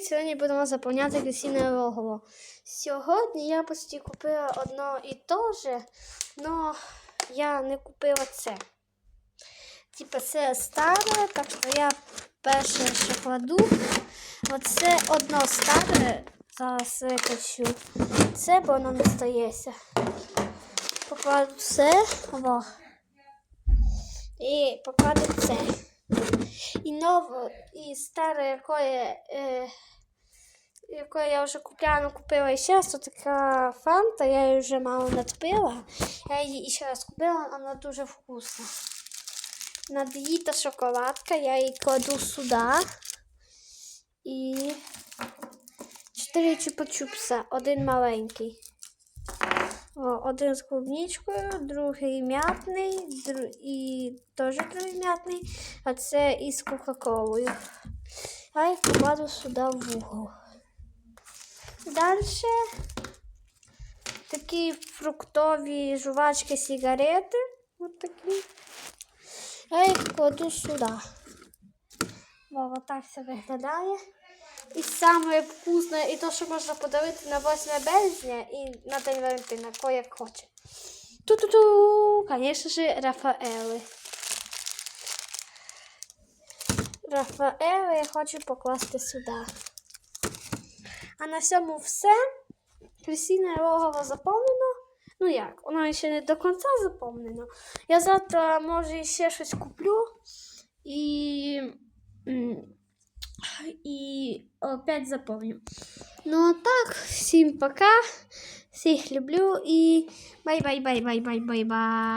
Привіт! Сьогодні будемо заповняти крісіне логово. Сьогодні я почти купила одно і те же, але я не купила це. Типа це старе, так що я перше ще кладу. Оце одно старе, зараз викачу. Це, бо воно не стається. Покладу це, во. І покладу це. І нове, і старе, яке, е, яке я вже купляла, ну, купила ще раз, то така фанта, я її вже мало надпила. Я її ще раз купила, вона дуже вкусна. Над'їта шоколадка, я її кладу сюди. І чотири чупа-чупса, один маленький. Один з клубничкою, другий м'ятний, дру... і теж другий м'ятний, а це із Кока-Колою. Я покладу сюди в угол. Далі такі фруктові жувачки сигарети. Ось такі. Я їх кладу сюди. О, так це виглядає. І саме вкусне, і то, що можна подивити на 8 березня і на День Валентина, кого як хоче. Ту-ту-ту, звісно ж, Рафаели. Рафаели я хочу покласти сюди. А на цьому все. Крісіне логово заповнено. Ну як, воно ще не до кінця заповнено. Я завтра, може, ще щось куплю. І. опять заповню. Ну а так, всім пока. Всіх люблю і бай-бай-бай-бай-бай-бай-бай.